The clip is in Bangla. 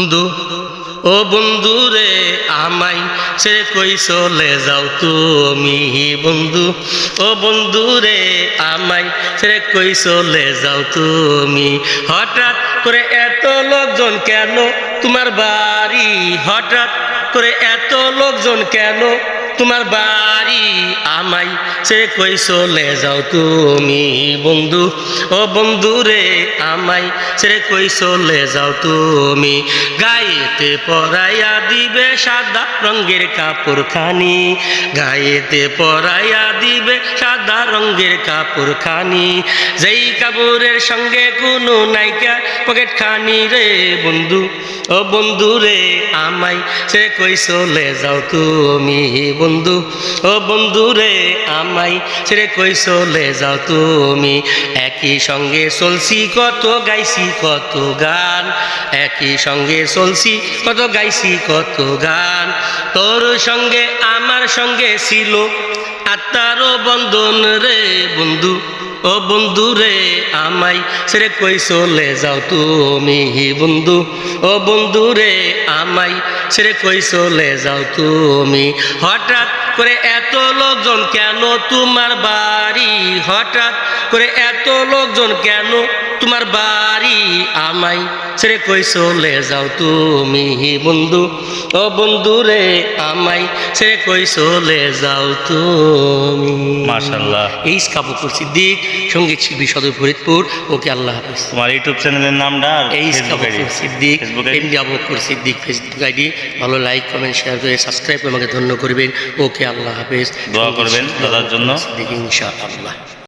বন্ধু, ও বন্ধু রে আমাই ছেড়ে কই চলে যাও তুমি? বন্ধু, ও বন্ধু রে আমাই ছেড়ে কই চলে যাও তুমি? হঠাৎ করে এত লোকজন কেন তোমার বাড়ি? হঠাৎ করে এত লোকজন কেন তোমার বাড়ি আমাই সে কই চলে যাও তুমি বন্ধু? ও বন্ধু রে আমাই, সে কই চলে যাও তুমি? গায়েতে পরাইয়া দিবে সাদা রঙের কাপড় খানি। গায়েতে পরাইয়া দিবে সাদা রঙের কাপড় খানি। যেই কাপড়ের সঙ্গে কোনো নাইকা পকেট খানি রে বন্ধু। ও বন্ধু রে আমাই সে কই চলে যাও তুমি বন্ধু? ও বন্ধু রে আমাই ছেড়ে কই চলে যাও তুমি? একই সঙ্গে চলছি, কত গাইছি, কত গান। একই সঙ্গে চলছি, কত গাইছি, কত গান। তোর সঙ্গে, আমার সঙ্গে ছিল আত্মারও বন্ধন রে বন্ধু। ও বন্ধু রে আমাই সেরে কই চলে যাও তুমি, হি বন্ধু? ও বন্ধু রে আমাই সেরে কই চলে যাও তুমি? হঠাৎ করে এত লোকজন কেন তোমার বাড়ি? হঠাৎ করে এত লোকজন কেন তোমার বাড়ি আমাই ছেড়ে কই চলে যাও তুমি বন্ধু? ও বন্ধু রে আমাই ছেড়ে কই চলে যাও তুমি? মাশাল্লাহ এই কাবুকুর সিদ্দিক সংগীত শিল্পী সদর ফরিদপুর ওকে আল্লাহ হাফিজ। তোমার ইউটিউব চ্যানেলের নামটা এই Facebook Siddique MD Abukur Siddique Facebook ID. ভালো লাইক কমেন্ট শেয়ার করে সাবস্ক্রাইব করে আমাকে ধন্য করবেন। ওকে আল্লাহ হাফেজ। দোয়া করবেন দাদার জন্য। ইনশাআল্লাহ।